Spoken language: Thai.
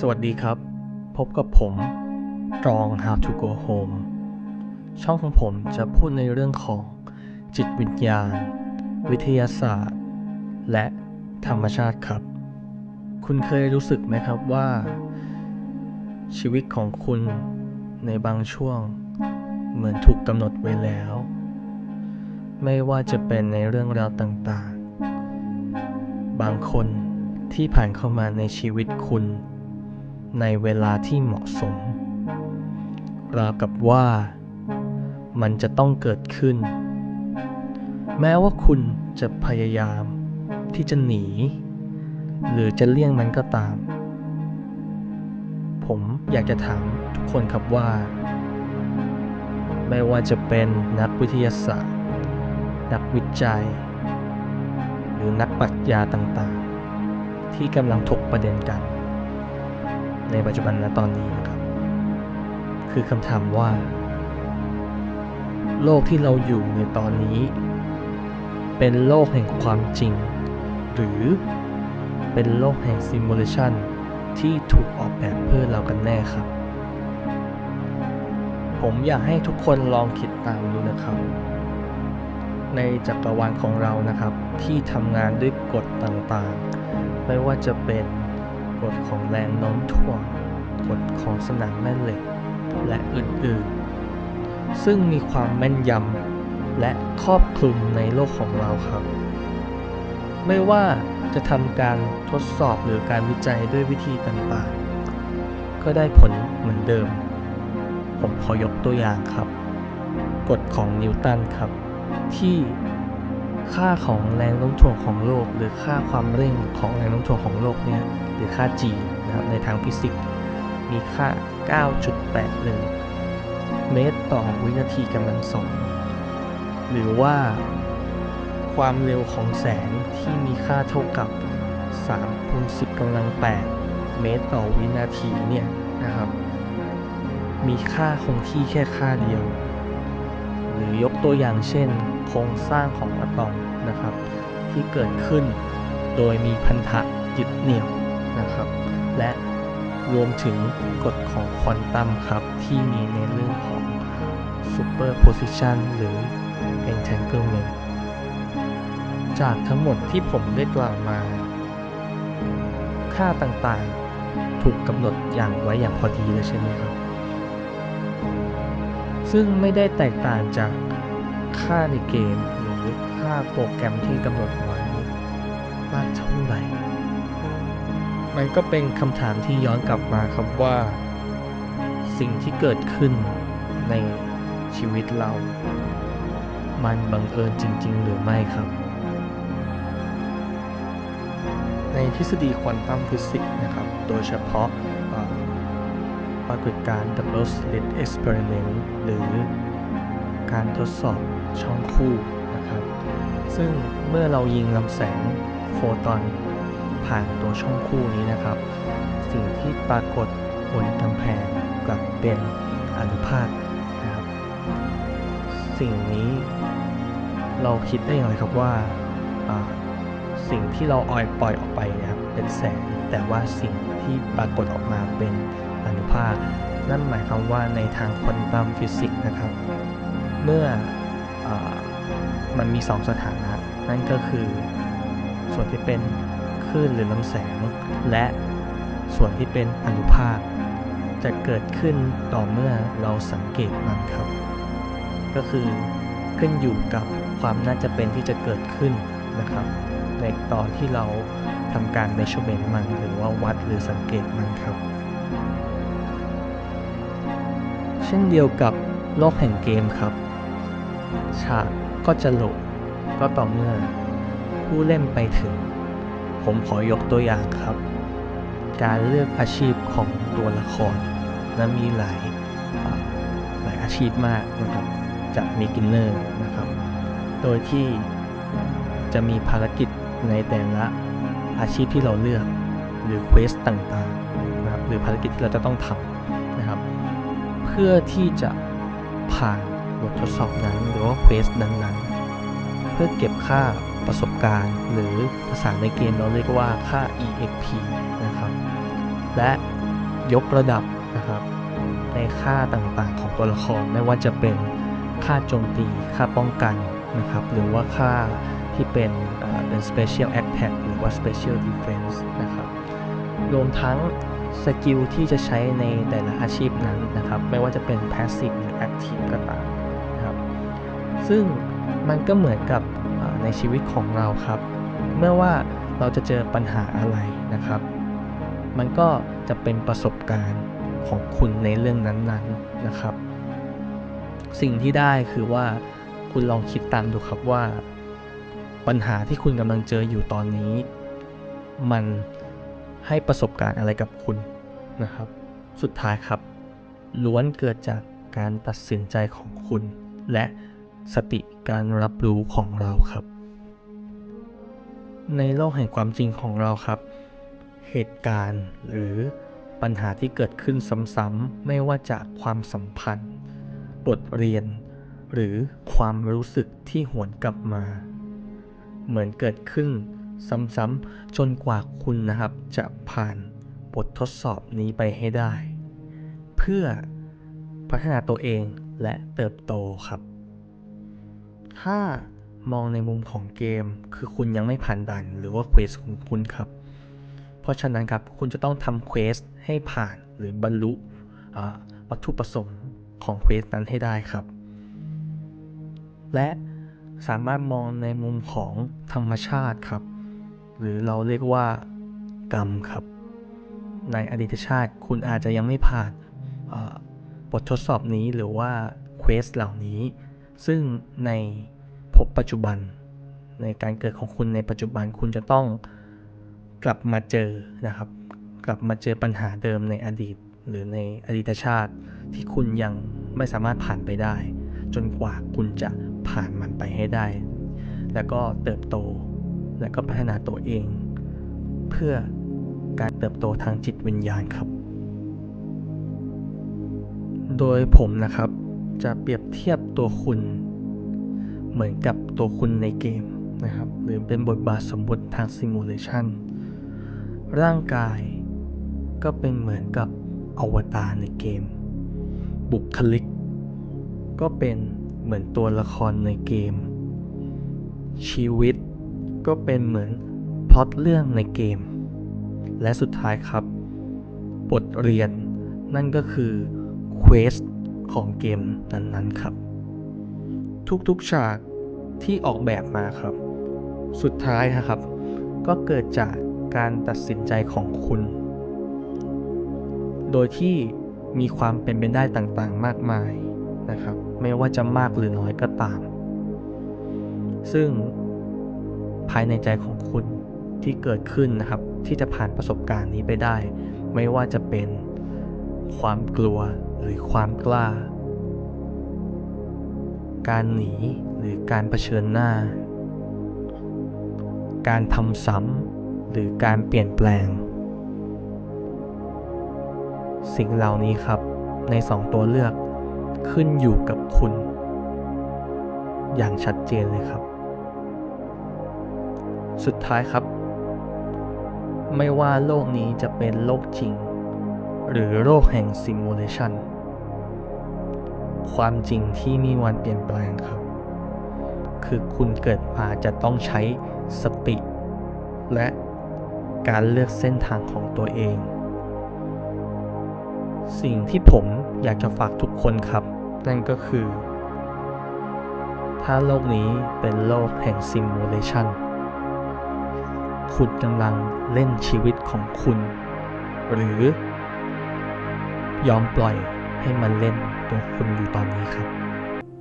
สวัสดีครับ พบกับผมตรอง How to Go Home ช่องของผมจะพูดในเรื่องของจิตวิญญาณ วิทยาศาสตร์ และธรรมชาติครับ คุณเคยรู้สึกไหมครับว่า ชีวิตของคุณในบางช่วงเหมือนถูกกำหนดไว้แล้ว ไม่ว่าจะเป็นในเรื่องราวต่างๆ บางคนที่ผ่านเข้ามาในชีวิตคุณ ในเวลาที่เหมาะสม ราวกับว่ามันจะต้องเกิดขึ้น แม้ว่าคุณจะพยายามที่จะหนี หรือจะเลี่ยงมันก็ตาม ผมอยากจะถามทุกคนครับว่า ไม่ว่าจะเป็นนักวิทยาศาสตร์ นักวิจัย หรือนักปรัชญาต่างๆ ที่กำลังถกประเด็นกัน ในปัจจุบันณตอนนี้นะครับ คือคำถามว่า โลกที่เราอยู่ในตอนนี้ เป็นโลกแห่งความจริง หรือเป็นโลกแห่งซิมูเลชันที่ถูกออกแบบเพื่อเรากันแน่ครับ ผมอยากให้ทุกคนลองคิดตามดูนะครับ ในจักรวาลของเรานะครับ ที่ทำงานด้วยกฎต่างๆ ไม่ว่าจะเป็น กฎของแรงโน้มถ่วง กฎของสนามแม่เหล็ก และอื่นๆ ซึ่งมีความแม่นยำและครอบคลุมในโลกของเราครับ ไม่ว่าจะทำการทดสอบหรือการวิจัยด้วยวิธีต่างๆ ก็ได้ผลเหมือนเดิม ผมขอยกตัวอย่างครับ กฎของนิวตันครับ ที่ ค่าของแรงโน้มถ่วงของโลก หรือค่าความเร่งของแรงโน้มถ่วงของโลกเนี่ยหรือค่า g นะครับในทางฟิสิกส์มีค่า 9.81 เมตรต่อวินาทีกำลังสองหรือว่าความเร็วของแสงที่มีค่าเท่ากับ3คูณ10กำลัง 8 เมตรต่อวินาทีเนี่ยนะครับ มีค่าคงที่แค่ค่าเดียว หรือยกตัวอย่างเช่น โครงสร้างของอะตอมนะครับ ที่เกิดขึ้นโดยมีพันธะยึดเหนี่ยวนะครับ และรวมถึงกฎของควอนตัมครับ ที่มีในเรื่องของ superposition หรือ entanglement จากทั้งหมดที่ผมได้กล่าวมา ค่าต่างๆ ถูกกำหนดอย่างไว้อย่างพอดีเลยใช่ไหมครับ ซึ่งไม่ได้แตกต่างจากค่าในเกมหรือค่าโปรแกรมที่กำหนดไว้มากเท่าไหร่ มันก็เป็นคำถามที่ย้อนกลับมาครับว่า สิ่งที่เกิดขึ้นในชีวิตเรา มันบังเอิญจริง ๆ หรือไม่ครับ ในทฤษฎีควอนตัมฟิสิกส์นะครับ โดยเฉพาะ ปรากฏการณ์ double slit experiment หรือการทดสอบช่องคู่นะครับ ซึ่งเมื่อเรายิงลำแสงโฟตอนผ่านตัวช่องคู่นี้นะครับ สิ่งที่ปรากฏบนกำแพงกลับเป็นอนุภาคนะครับ สิ่งนี้เราคิดได้อย่างไรครับว่าสิ่งที่เราออยปล่อยออกไปนะครับเป็นแสงแต่ว่าสิ่งที่ปรากฏออกมาเป็น อนุภาค นั่นหมายความว่าในทางควอนตัมฟิสิกส์นะครับ เมื่ออมันมี 2 สถานะ นั่นก็คือส่วนที่เป็นคลื่นหรือลำแสง และส่วนที่เป็นอนุภาค จะเกิดขึ้นต่อเมื่อเราสังเกตมันครับ ก็คือขึ้นอยู่กับความน่าจะเป็นที่จะเกิดขึ้นนะครับ ในตอนที่เราทำการ measurement มันหรือว่าวัดหรือสังเกตมันครับ ช่นเดียวกับโลกแห่งเกมครับ ฉากก็จะโหลดก็ต่อเมื่อผู้เล่นไปถึง ผมขอยกตัวอย่างครับ การเลือกอาชีพของตัวละครนั้นมีหลายหลายอาชีพมากนะครับ จาก beginner นะครับ โดยที่จะมีภารกิจในแต่ละอาชีพที่เราเลือก หรือเควสต่างๆนะครับหรือภารกิจที่เราจะต้องทำนะครับ เพื่อที่จะผ่านบททดสอบนั้นหรือว่าเควสนั้นๆ เพื่อเก็บค่าประสบการณ์ หรือภาษาในเกมเราเรียกว่าค่า EXP นะครับ และยกระดับนะครับในค่าต่างๆของตัวละครไม่ว่าจะเป็นค่าโจมตี ค่าป้องกันนะครับ หรือว่าค่าที่เป็นเอ่อเป็น special attack หรือว่า special defense นะครับ รวมทั้ง สกิลที่จะใช้ในแต่ละอาชีพนั้นนะครับ ไม่ว่าจะเป็น passive หรือ active ก็ตามนะครับ ซึ่งมันก็เหมือนกับในชีวิตของเราครับ เมื่อว่าเราจะเจอปัญหาอะไรนะครับ มันก็จะเป็นประสบการณ์ของคุณในเรื่องนั้นๆนะครับ สิ่งที่ได้คือว่าคุณลองคิดตามดูครับว่า ปัญหาที่คุณกำลังเจออยู่ตอนนี้ มัน ให้ประสบการณ์อะไรกับคุณนะครับ สุดท้ายครับ ล้วนเกิดจากการตัดสินใจของคุณ และสติการรับรู้ของเราครับ ในโลกแห่งความจริงของเราครับ เหตุการณ์หรือปัญหาที่เกิดขึ้นซ้ำๆไม่ว่าจากความสัมพันธ์ บทเรียน หรือความรู้สึกที่หวนกลับมา เหมือนเกิดขึ้น ซ้ำๆจนกว่าคุณนะครับจะผ่านบททดสอบนี้ไปให้ได้ เพื่อพัฒนาตัวเองและเติบโตครับ ถ้ามองในมุมของเกมคือคุณยังไม่ผ่านด่านหรือว่าเควสของคุณครับ เพราะฉะนั้นครับคุณจะต้องทำเควสให้ผ่านหรือบรรลุวัตถุประสงค์ของเควสนั้นให้ได้ครับ และสามารถมองในมุมของธรรมชาติครับ หรือเราเรียกว่ากรรมครับ ในอดีตชาติคุณอาจจะยังไม่ผ่านบททดสอบนี้หรือว่าเควสเหล่านี้ ซึ่งในภพปัจจุบัน ในการเกิดของคุณในปัจจุบันคุณจะต้องกลับมาเจอนะครับ กลับมาเจอปัญหาเดิมในอดีต หรือในอดีตชาติที่คุณยังไม่สามารถผ่านไปได้ จนกว่าคุณจะผ่านมันไปให้ได้ แล้วก็เติบโต และก็พัฒนาตัวเอง เพื่อการเติบโตทางจิตวิญญาณครับ โดยผมนะครับจะเปรียบเทียบตัวคุณ เหมือนกับตัวคุณในเกมนะครับ หรือเป็นบทบาทสมมุติทางซิมูเลชันร่างกายก็เป็นเหมือนกับอวตารในเกม บุคลิก ก็เป็นเหมือนตัวละครในเกม ชีวิต ก็เป็นเหมือนพล็อตเรื่องในเกม และสุดท้ายครับ บทเรียนนั่นก็คือเควสของเกมนั้นๆครับ ทุกๆฉากที่ออกแบบมาครับ สุดท้ายนะครับ ก็เกิดจากการตัดสินใจของคุณ โดยที่มีความเป็นไปได้ต่างๆ มากมายนะครับ ไม่ว่าจะมากหรือน้อยก็ตาม ซึ่ง ภายในใจของคุณที่เกิดขึ้นนะครับ ที่จะผ่านประสบการณ์นี้ไปได้ ไม่ว่าจะเป็นความกลัวหรือความกล้า การหนีหรือการเผชิญหน้า การทำซ้ำหรือการเปลี่ยนแปลง สิ่งเหล่านี้ครับในสองตัวเลือกขึ้นอยู่กับคุณ อย่างชัดเจนเลยครับ สุดท้ายครับ ไม่ว่าโลกนี้จะเป็นโลกจริง หรือโลกแห่งซิมูเลชันความจริงที่มีวันเปลี่ยนแปลงครับ คือคุณเกิดมาจะต้องใช้สติ และการเลือกเส้นทางของตัวเอง สิ่งที่ผมอยากจะฝากทุกคนครับ นั่นก็คือ ถ้าโลกนี้เป็นโลกแห่งซิมูเลชัน คุณกำลังเล่นชีวิตของคุณ หรือยอมปล่อยให้มันเล่นตัวคุณอยู่ตอนนี้ครับ